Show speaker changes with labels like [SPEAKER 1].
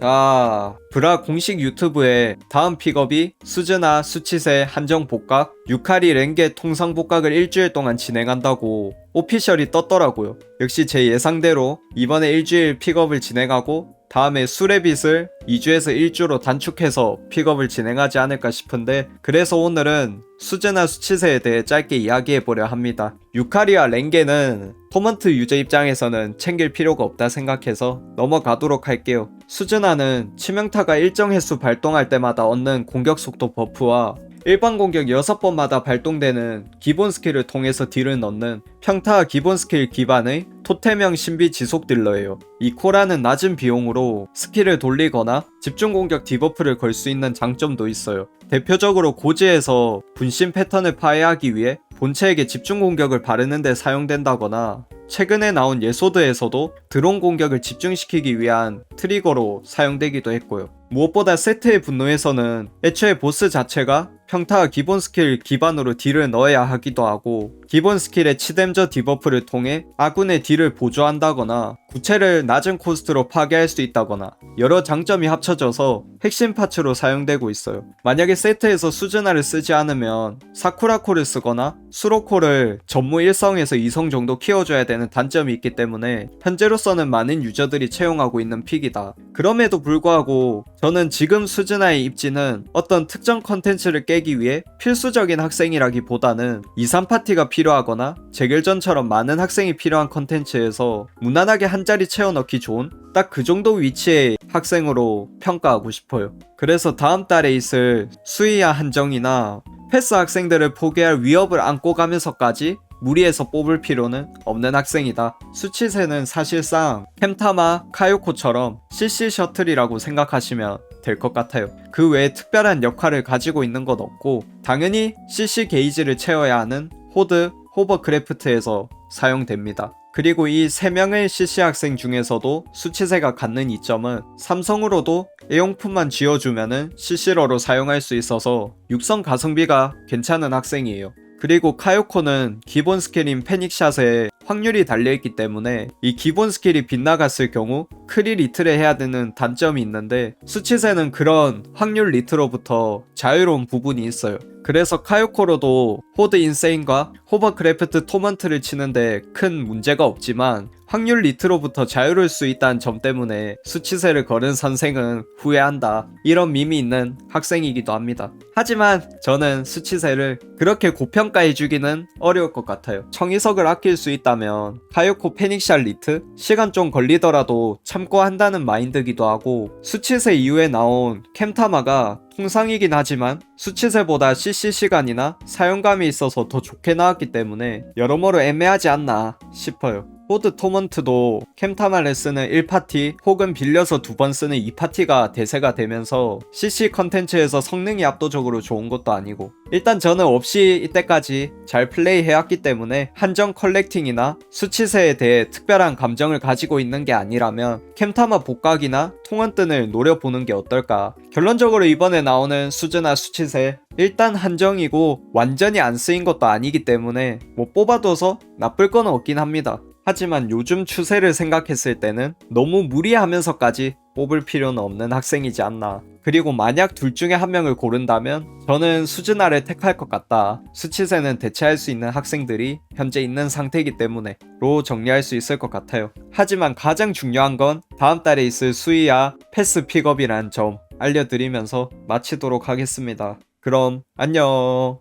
[SPEAKER 1] 자, 브라 공식 유튜브에 다음 픽업이 수즈나 수치세 한정 복각, 유카리 랭게 통상 복각을 일주일 동안 진행한다고 오피셜이 떴더라고요. 역시 제 예상대로 이번에 일주일 픽업을 진행하고 다음에 수레빗을 2주에서 1주로 단축해서 픽업을 진행하지 않을까 싶은데 그래서 오늘은 수제나 수치세에 대해 짧게 이야기해보려 합니다. 유카리와 랭게는 토먼트 유저 입장에서는 챙길 필요가 없다 생각해서 넘어가도록 할게요. 수즈나는 치명타가 일정 횟수 발동할 때마다 얻는 공격 속도 버프와 일반 공격 6번마다 발동되는 기본 스킬을 통해서 딜을 넣는 평타 기본 스킬 기반의 토템형 신비 지속 딜러예요. 이 코라는 낮은 비용으로 스킬을 돌리거나 집중 공격 디버프를 걸 수 있는 장점도 있어요. 대표적으로 고지에서 분신 패턴을 파괴하기 위해 본체에게 집중 공격을 바르는데 사용된다거나 최근에 나온 예소드에서도 드론 공격을 집중시키기 위한 트리거로 사용되기도 했고요. 무엇보다 세트의 분노에서는 애초에 보스 자체가 평타 기본 스킬 기반으로 딜을 넣어야 하기도 하고 기본 스킬의 치댐저 디버프를 통해 아군의 딜을 보조한다거나 구체를 낮은 코스트로 파괴할 수 있다거나 여러 장점이 합쳐져서 핵심 파츠로 사용되고 있어요. 만약에 세트에서 수즈나를 쓰지 않으면 사쿠라코를 쓰거나 수로코를 전무 1성에서 2성 정도 키워줘야 되는 단점이 있기 때문에 현재로서는 많은 유저들이 채용하고 있는 픽이다. 그럼에도 불구하고 저는 지금 수즈나의 입지는 어떤 특정 컨텐츠를 깨기 위해 필수적인 학생이라기보다는 2, 3파티가 필요하거나 재결전처럼 많은 학생이 필요한 컨텐츠에서 무난하게 한 자리 채워넣기 좋은 딱 그 정도 위치의 학생으로 평가하고 싶어요. 그래서 다음 달에 있을 수의야 한정이나 패스 학생들을 포기할 위협을 안고 가면서까지 무리해서 뽑을 필요는 없는 학생이다. 수치세는 사실상 캠타마, 카요코처럼 CC 셔틀이라고 생각하시면 될 것 같아요. 그 외에 특별한 역할을 가지고 있는 건 없고 당연히 CC 게이지를 채워야 하는 호드, 호버크래프트에서 사용됩니다. 그리고 이 3명의 CC 학생 중에서도 수치세가 갖는 이점은 삼성으로도 애용품만 지어주면은 CC러로 사용할 수 있어서 육성 가성비가 괜찮은 학생이에요. 그리고 카요코는 기본 스킬인 패닉샷에 확률이 달려있기 때문에 이 기본 스킬이 빗나갔을 경우 크리 리트를 해야 되는 단점이 있는데 수치세는 그런 확률 리트로부터 자유로운 부분이 있어요. 그래서 카요코로도 호드 인세인과 호버크래프트 토먼트를 치는데 큰 문제가 없지만 확률 리트로부터 자유로울 수 있다는 점 때문에 수치세를 걸은 선생은 후회한다. 이런 밈이 있는 학생이기도 합니다. 하지만 저는 수치세를 그렇게 고평가해주기는 어려울 것 같아요. 청이석을 아낄 수 있다면 카요코 패닉샬 리트? 시간 좀 걸리더라도 참고 한다는 마인드기도 하고 수치세 이후에 나온 캠타마가 통상이긴 하지만 수치세보다 CC 시간이나 사용감이 있어서 더 좋게 나왔기 때문에 여러모로 애매하지 않나 싶어요. 호드 토먼트도 캠타마를 쓰는 1파티 혹은 빌려서 두 번 쓰는 2파티가 대세가 되면서 CC 컨텐츠에서 성능이 압도적으로 좋은 것도 아니고 일단 저는 없이 이때까지 잘 플레이해왔기 때문에 한정 컬렉팅이나 수치세에 대해 특별한 감정을 가지고 있는 게 아니라면 캠타마 복각이나 통원뜬을 노려보는 게 어떨까 결론적으로 이번에 나오는 수즈나 수치세 일단 한정이고 완전히 안 쓰인 것도 아니기 때문에 뭐 뽑아둬서 나쁠 건 없긴 합니다. 하지만 요즘 추세를 생각했을 때는 너무 무리하면서까지 뽑을 필요는 없는 학생이지 않나. 그리고 만약 둘 중에 한 명을 고른다면 저는 수즈나를 택할 것 같다. 수치세는 대체할 수 있는 학생들이 현재 있는 상태이기 때문에 로 정리할 수 있을 것 같아요. 하지만 가장 중요한 건 다음 달에 있을 수위야 패스 픽업이라는 점 알려드리면서 마치도록 하겠습니다. 그럼 안녕.